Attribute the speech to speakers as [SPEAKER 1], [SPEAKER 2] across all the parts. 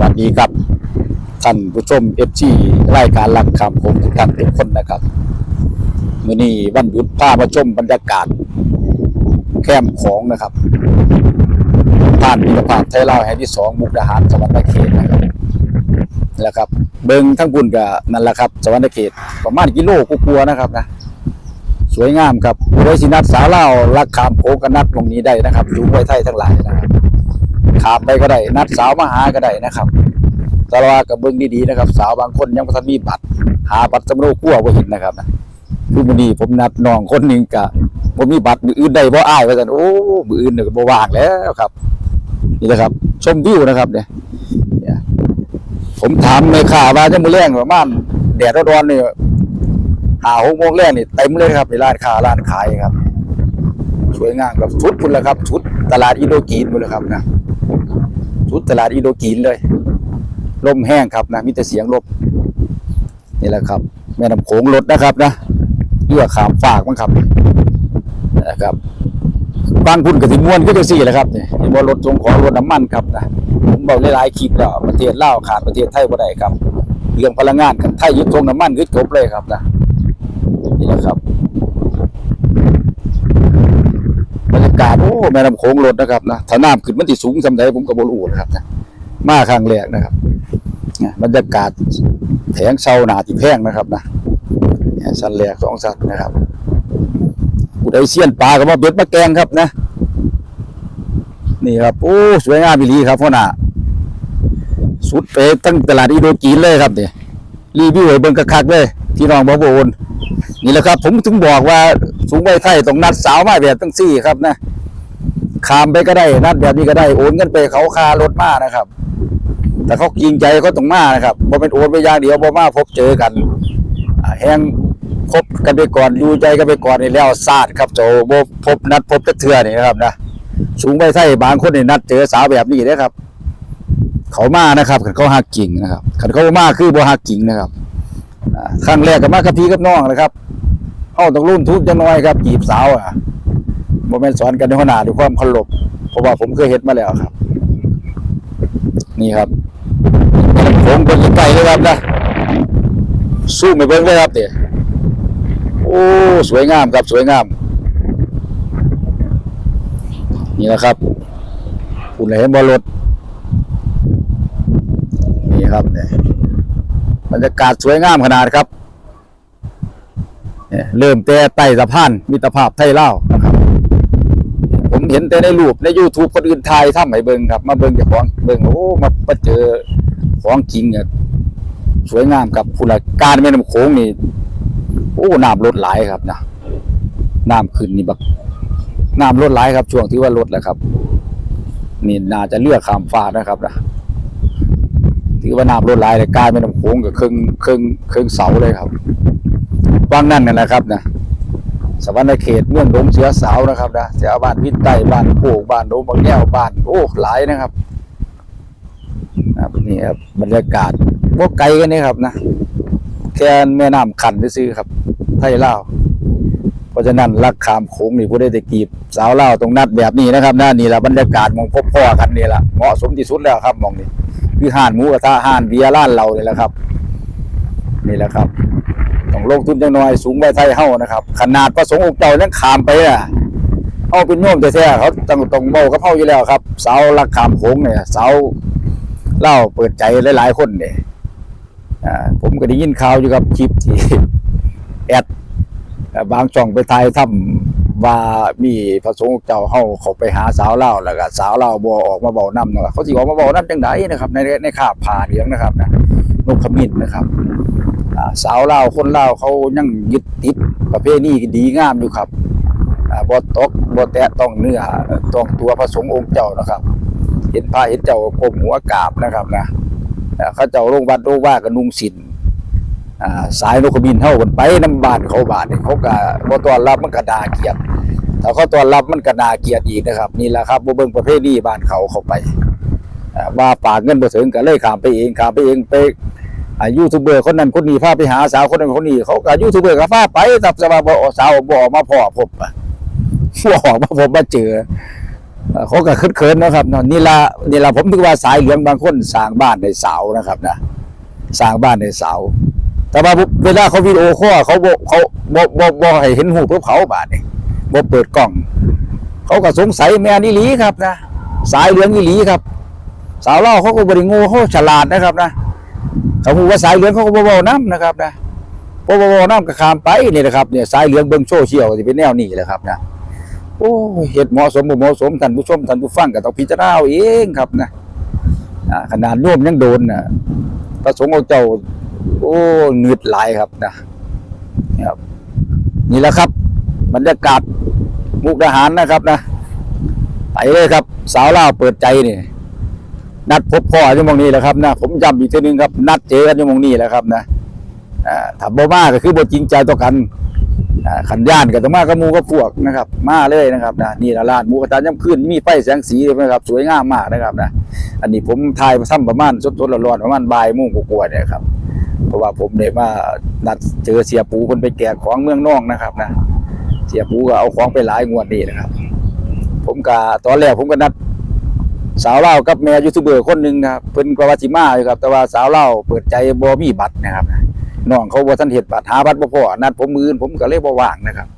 [SPEAKER 1] วัสดีครับท่านผู้ชมเอฟจีรายการรักคำผมทุกท่านทุกคนนะครับมื่อนี้วันหยุดพามาชมบรรยากาศ แคมป์ของนะครับผ่านมิตรภาพไทยลาวแห่งที่สองมุกดาหารสวรรค์เขตนะครับนี่แหละครับ เบิงทั้งบุญกับนั่นแหละครับสวรรค์เขตประมาณกิโลกลัวนะครับนะสวยงามครับผู้สินัดสาวเล่าวรักขามโขงกันนัดตรงนี้ได้นะครับอยู่ไว้ไทยทั้งหลายนะครับ ขามไปก็ได้ นัดสาวมาหาก็ได้นะครับแตลากับเบิ้งดีๆนะครับ สาวบางคนยังบ่ทันมีบัตร หาบัตรสำโรงกลัวบ่เห็นนะครับนะคือมื้อนี้ผมนัดน้องคนหนึ่งกะบ่มีบัตรมืออื่นได้บ่อ้ายว่าซั่นโอ้มืออื่นนี่ก็บ่ว่างแล้วครับ นี่แหละครับ ชมวิวนะครับเนี่ยผมถามแม่ค้าว่าจะมือแรงประมาณแดดร้อนๆนี่ยหา6โมงแรงนี่เต็มเลยครับในร้านค้าร้านขายครับสวยงามครับชุดพุ่นละครับ ชุดตลาดอินโดจีนพุ่นละครับนะ ชุดตลาดอินโดจีนเลยลมแห้งครับนะมีแต่เสียงลมนี่แหละครับ แม่น้ำโขงรถนะครับนะเรือขามฝากมั้งครับนะครับบางพุ่นกับสิม่วนก็จะสี่แหละครับนี่นี่บ่รถส่งของรถน้ำมันครับนะผมบอกหลายๆคลิปแล้วประเทศลาวขาดประเทศไทยบ่ได้ครับ เรื่องพลังงานกันไทยยึดทงน้ำมันคือจบเลยครับนะนี่แหละครับ บรรยากาศโอ้ แม่น้ำโขงรถนะครับนะถ้าน้ำขึ้นมันที่สูงสำใดผมก็บ่รู้นะครับนะมาครั้งแรกนะครับบรรยากาศแผงเซาหนาที่แพงนะครับนะสันแรกสองสัตว์นะครับผู้ใดเสียนปลาก็มาเบ็ดมาแกงครับนะ นี่ครับโอ้สวยงามอีหลีครับพ่อหน้าสุดไปตั้งตลาดอินโดจีนเลยครับเนี่ยรีวิวให้เบิ่งกระคักเลยพี่น้องบ่บ่โอนนี่แหละครับ ผมถึงบอกว่าสูงไวไทยต้องนัดสาวมาแบบตั้งสี่ครับนะ ขามไปก็ได้นัดแบบนี้ก็ได้โอนเงินไปเขาคารถมานะครับ แต่เขากิงใจเขาต้องมานะครับบ่เป็นโอนไปอย่างเดียวบ่มาพบเจอกันแห้งพบกันไปก่อนดูใจกันไปก่อนนี่แล้วซาดครับโจบ่พบนัดพบจักเทื่อนี่นะครับนะสูงไว้ไทยบางคนนี่นัดเจอสาวแบบนี้นะครับ เขามานะครับคันเขาหักจริงนะครับคันเขามาคือบ่หักจริงนะครับอ่าครั้งแรกก็มากับพี่กับน้องนะครับเข้าต้องรุ่นทุกจังน้อยครับจีบสาวอะ โมเมนสอนกันในขนาดด้วยความเคารพเพราะว่าผมเคยเห็นมาแล้วครับ นี่ครับผมเป็นไก่เลยครับนะสู้ไม่เบิ้งเลยครับเดี๋ยโอ้สวยงามครับสวยงาม นี่แหละครับคุณเห็นบอลรถนี่ครับเนี่ยบรรยากาศสวยงามขนาดครับเนี่ยเริ่มแต่ใต้สะพานมิตรภาพไทยลานะครับ เห็นแต่ในรูปใน YouTube คนอื่นถ่ายทำให้เบิ่งครับ มาเบิ่งเจ้าของเบิ่งโอ้มามาเจอของจริงอะสวยงามครับผู้ละการแม่น้ำโขงนี่โอ้น้ำลดหลายครับนะน้ำขึ้นนี่บักน้ำลดหลายครับ ช่วงที่ว่าลดแหละครับ นี่น่าจะเลือกข้ามฟ้านะครับนะถือว่าน้ำลดหลายเลยกายเป็นน้ำโขงกับครึ่งครึ่งครึ่งเสาเลยครับว่างนั่นนั่นแหละครับนะ สวรรค์เขตเมืองดงเสือสาวนะครับนะเสือบ้านวิทย์ใต้บ้านโป่งบ้านโดมบางแก้วบ้านโอ้หลายนะครับครับนี่ครับบรรยากาศพวกไกลกันนี่ครับนะแค่แม่น้ำขันซื้อครับ ไทยลาเพราะฉะนั้นรักขามโขงนี่ผู้ได้แต่กีบสาวเลาตรงนัดแบบนี้นะครับนะนี่แหละบรรยากาศมองพบพ่อกันนี่แหละเหมาะสมที่สุดแล้วครับมองนี่คือห่านหมูกระทะห่านเบียร์ร้านเราเนี่ยแหละครับ นี่แหละครับ ต้องลงทุนจังน้อยสูงไว้ไทยเฮานะครับ ขนาดประสงค์องค์เจ้ายังขามไปอะเฮาเป็นโยมแท้ๆเขาต้องต้องเบ้ากับเฮาอยู่แล้วครับ สาวรักขามโขงเนี่ยสาวเล่าเปิดใจหลายๆคนเนี่ยผมก็ได้ยินข่าวอยู่กับคลิปที่แอดอ่าบางช่องไปถ่ายทำว่ามีพระสงฆ์เจ้าเฮาเขาไปหาสาวเล่าแล้วก็สาวเล่าวบ่ออกมาเบาน้ำเนาะเขาสิออกมาเบาน้ำจังไดนะครับ ในในคาผ่าเหลืองนะครับนะ นกขมิ้นนะครับสาวเล่าวคนเล่าวเขายังยึดติดประเพณีดีงามอยู่ครับอบ่ตกบ่แตะต้องเนื้อต้องตัวพระสงฆ์องค์เจ้านะครับ เห็นพระเห็นเจ้าก้มหัวกราบนะครับนะอ่าเขาเจ้าโรงวัดโรงว่ากันนุ่งสินสายนกขบินเท่ากันไปน้ำบานเขาบานนี่เขาก็บ่ต้อนรับมันก็น่าเกียดถ้าเขาตอนรับมันก็น่าเกียดอีกนะครับ นี่แหละครับบ่เบิ่งประเภทนี้บ้านเขาเข้าไปอ่าว่าปากเงินบ่ถึงก็เลยขามไปเองขามไปเองไป ยูทูบเบอร์คนนั้นคนนี้พาไปหาสาวคนนั้นคนนี้เขาก็ยูทูบเบอร์ก็พาไปแต่สว่าบ่สาวบ่อกมาพอพบอะบ่อกมาพบมาเจอเขาก็คึดเขินนะครับเนาะนี่ละนี่ละผมถือว่าสายเหลืองบางคนสร้างบ้านในเสานะครับนะสร้างบ้านในเสาแต่ว่าเวลาเขาวิดีโอคอเขาบ่เขาบ่บ่บ่ให้เห็นหูเพื่อเขาบาดนี่ยบ่เปิดกล้อง เขาก็สงสัยแม่นอีหลีครับนะสายเหลืองอีหลีครับ สาวเล่าเขาก็บริโง่เขาฉลาดนะครับนะ เขาพูดว่าสายเหลืองเขาก็บ่เว้าน้ำนะครับนะบ่บ่เว้าน้ำก็ขามไปนี่นะครับเนี่ยสายเหลืองเบิ่งโซเชียลก็สิเป็นแนวนี้แหละครับนะโอ้เฮ็ดเหมาะสมบ่เหมาะสมท่านผู้ชมท่านผู้ฟังก็ต้องพิจารณาเอาเองครับนะขนาดร่วมยังโดนนะประสงค์ของเจ้า โอ้หนืดหลายครับนะนี่ครับ นี่แหละครับบรรยากาศมุกดาหารนะครับนะไปเลยครับ สาวเล่าเปิดใจนี่ นัดพบพ่ออยู่มองนี้แหละครับนะผมย้ำอีกทีหนึงครับ นัดเจอกันอยู่มองนี้แหละครับนะอ่าถ้าบ่มาก็คือบ่จริงใจต่อกันขันย่านก็ต้องมากับมูกับพวกนะครับ มาเลยนะครับนะนี่ละร้านหมูกระทะย่ำขึ้นมีไฟแสงสีนะครับ สวยงามมากนะครับนะอันนี้ผมถ่ายมาซ้ำประมาณสดๆร้อนๆประมาณบ่ายโมงกว่าๆเนี่ยครับเพราะว่าผมได้มานัดเจอเสียปูคนไปแจกของเมืองนอกนะครับนะเสียปูก็เอาของไปหลายงวดนี่นะครับ ผมก็ตอนแรกผมก็นัด สาวเล่ากับแม่ยูทูบเบอร์คนหนึ่งนะครับเพิ่นกว่าสิมาอยู่ครับ แต่ว่าสาวเล่าเปิดใจบ่มีบัตรนะครับน้องเขาบ่ทันเฮ็ดบัตรหาบัตรบ่พอนัดผมมืออื่นผมก็เลยบ่ว่างนะครับ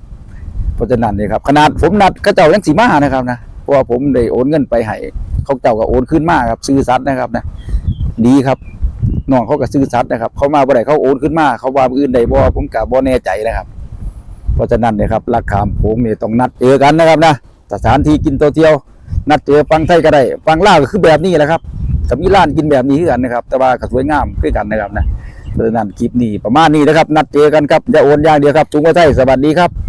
[SPEAKER 1] เพราะฉะนั้นนี่ครับขนาดผมนัดเขาเจ้ายังสิมานะครับนะเพราะว่าผมได้โอนเงินไปให้เขาเจ้าก็โอนขึ้นมาครับ ซื้อสัตว์นะครับนะดีครับน้องเขาก็ซื้อสัตว์นะครับ เขามาบ่ได้เขาโอนขึ้นมาเขาว่ามื้ออื่นได้บ่ผมก็บ่แน่ใจนะครับ เพราะฉะนั้นเนี่ยครับราคาผมนี่ต้องนัดเจอกันนะครับนะสถานที่กินโตเที่ยว นัดเจอฟังไทยก็ได้ฟังลาวก็คือแบบนี้แหละครับกับมีร้านกินแบบนี้คือกันนะครับ แต่ว่าก็สวยงามคือกันนะครับนะเพราะฉะนั้นคลิปนี้ประมาณนี้นะครับ นัดเจอกันครับอย่าโอนอย่างเดียวครับจุงไว้ไทยสวัสดีครับ